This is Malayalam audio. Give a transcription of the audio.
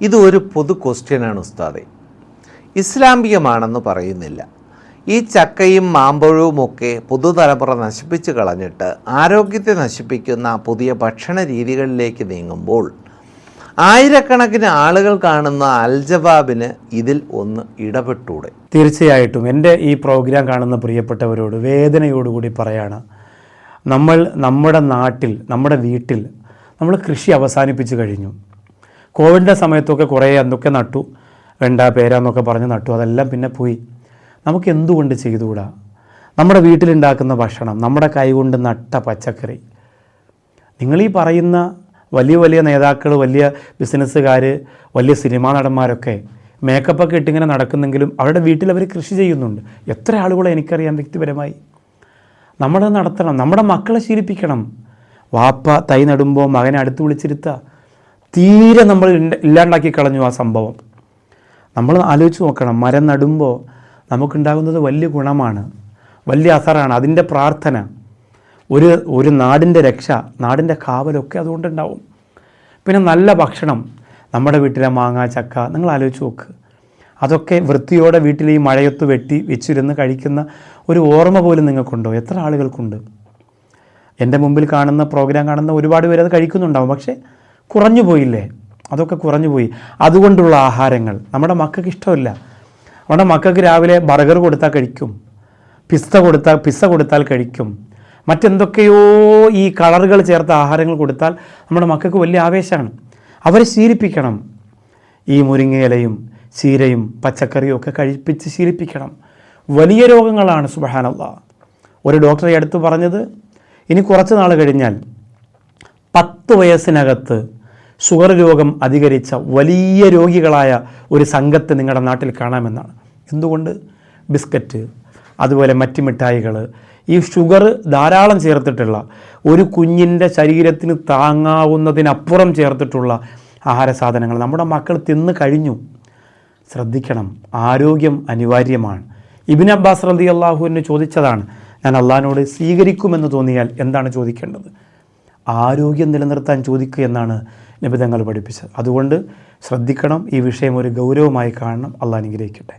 ഇത് ഒരു പൊതു ക്വസ്റ്റ്യനാണ് ഉസ്താദെ. ഇസ്ലാമികമാണെന്ന് പറയുന്നില്ല. ഈ ചക്കയും മാമ്പഴവുമൊക്കെ പുതുതലമുറ നശിപ്പിച്ച് കളഞ്ഞിട്ട് ആരോഗ്യത്തെ നശിപ്പിക്കുന്ന പുതിയ ഭക്ഷണ രീതികളിലേക്ക് നീങ്ങുമ്പോൾ ആയിരക്കണക്കിന് ആളുകൾ കാണുന്ന അൽജവാബിന് ഇതിൽ ഒന്ന് ഇടപെട്ടൂടെ. തീർച്ചയായിട്ടും. എന്റെ ഈ പ്രോഗ്രാം കാണുന്ന പ്രിയപ്പെട്ടവരോട് വേദനയോടുകൂടി പറയാണ് നമ്മൾ നമ്മുടെ നാട്ടിൽ നമ്മുടെ വീട്ടിൽ നമ്മൾ കൃഷി അവസാനിപ്പിച്ചു കഴിഞ്ഞു. കോവിഡിന്റെ സമയത്തൊക്കെ കുറേ എന്തൊക്കെ നട്ടു. വെണ്ട പേര എന്നൊക്കെ പറഞ്ഞ് നട്ടു. അതെല്ലാം പിന്നെ പോയി. നമുക്ക് എന്തുകൊണ്ട് ചെയ്തുകൂടാ? നമ്മുടെ വീട്ടിലുണ്ടാക്കുന്ന ഭക്ഷണം നമ്മുടെ കൈകൊണ്ട് നട്ട പച്ചക്കറി. നിങ്ങളീ പറയുന്ന വലിയ വലിയ നേതാക്കൾ വലിയ ബിസിനസ്സുകാർ വലിയ സിനിമാ നടന്മാരൊക്കെ മേക്കപ്പൊക്കെ ഇട്ടിങ്ങനെ നടക്കുന്നെങ്കിലും അവരുടെ വീട്ടിൽ അവർ കൃഷി ചെയ്യുന്നുണ്ട്. എത്ര ആളുകളെ എനിക്കറിയാം വ്യക്തിപരമായി. നമ്മൾ നടത്തണം. നമ്മുടെ മക്കളെ ശീലിപ്പിക്കണം. വാപ്പ തൈ നടുമ്പോൾ മകനെ അടുത്ത് വിളിച്ചിരുത്തുക തീരെ നമ്മൾ ഇല്ലാണ്ടാക്കി കളഞ്ഞു ആ സംഭവം. നമ്മൾ ആലോചിച്ച് നോക്കണം മരം നടുമ്പോൾ നമുക്കുണ്ടാകുന്നത് വലിയ ഗുണമാണ് വലിയ അസറാണ് അതിന്റെ പ്രാർത്ഥന ഒരു ഒരു നാടിന്റെ രക്ഷ നാടിന്റെ കാവലൊക്കെ അതുകൊണ്ടുണ്ടാവും. പിന്നെ നല്ല ഭക്ഷണം നമ്മുടെ വീട്ടിലെ മാങ്ങ ചക്ക നിങ്ങൾ ആലോചിച്ച് നോക്ക്. അതൊക്കെ വൃത്തിയോടെ വീട്ടിൽ ഈ മഴയത്ത് വെട്ടി വെച്ചിരുന്ന് കഴിക്കുന്ന ഒരു ഓർമ്മ പോലും നിങ്ങൾക്കുണ്ടോ? എത്ര ആളുകൾക്കുണ്ട്? എന്റെ മുമ്പിൽ കാണുന്ന പ്രോഗ്രാം കാണുന്ന ഒരുപാട് പേര് അത് കഴിക്കുന്നുണ്ടാവും പക്ഷേ കുറഞ്ഞു പോയില്ലേ? അതൊക്കെ കുറഞ്ഞു പോയി. അതുകൊണ്ടുള്ള ആഹാരങ്ങൾ. നമ്മുടെ മക്കൾക്ക് ഇഷ്ടമില്ല. നമ്മുടെ മക്കൾക്ക് രാവിലെ ബർഗർ കൊടുത്താൽ കഴിക്കും. പിസ്ത കൊടുത്താൽ പിസ്സ കൊടുത്താൽ കഴിക്കും. മറ്റെന്തൊക്കെയോ ഈ കളറുകൾ ചേർത്ത ആഹാരങ്ങൾ കൊടുത്താൽ നമ്മുടെ മക്കൾക്ക് വലിയ ആവേശമാണ്. അവരെ ശീലിപ്പിക്കണം. ഈ മുരിങ്ങയിലയും ചീരയും പച്ചക്കറിയും ഒക്കെ കഴിപ്പിച്ച് ശീലിപ്പിക്കണം. വലിയ രോഗങ്ങളാണ് സുബഹാനല്ല. ഒരു ഡോക്ടറെ അടുത്ത് പറഞ്ഞത് ഇനി കുറച്ച് നാൾ കഴിഞ്ഞാൽ പത്ത് വയസ്സിനകത്ത് ഷുഗർ രോഗം അധികരിച്ച വലിയ രോഗികളായ ഒരു സംഘത്തെ നിങ്ങളുടെ നാട്ടിൽ കാണാമെന്നാണ്. എന്തുകൊണ്ട്? ബിസ്ക്കറ്റ് അതുപോലെ മറ്റ് മിഠായികൾ. ഈ ഷുഗർ ധാരാളം ചേർത്തിട്ടുള്ള ഒരു കുഞ്ഞിന്റെ ശരീരത്തിന് താങ്ങാവുന്നതിനപ്പുറം ചേർത്തിട്ടുള്ള ആഹാര സാധനങ്ങൾ നമ്മുടെ മക്കൾ തിന്ന് കഴിഞ്ഞു. ശ്രദ്ധിക്കണം ആരോഗ്യം അനിവാര്യമാണ്. ഇബിൻ അബ്ബാസ് റതി അള്ളാഹുവിന് ചോദിച്ചതാണ് ഞാൻ അള്ളഹാനോട് സ്വീകരിക്കുമെന്ന് തോന്നിയാൽ എന്താണ് ചോദിക്കേണ്ടത്? ആരോഗ്യം നിലനിർത്താൻ ചോദിക്കുക എന്നാണ് നിബിധങ്ങൾ പഠിപ്പിച്ചത്. അതുകൊണ്ട് ശ്രദ്ധിക്കണം ഈ വിഷയം ഒരു ഗൗരവമായി കാണണം. അല്ല അനുഗ്രഹിക്കട്ടെ.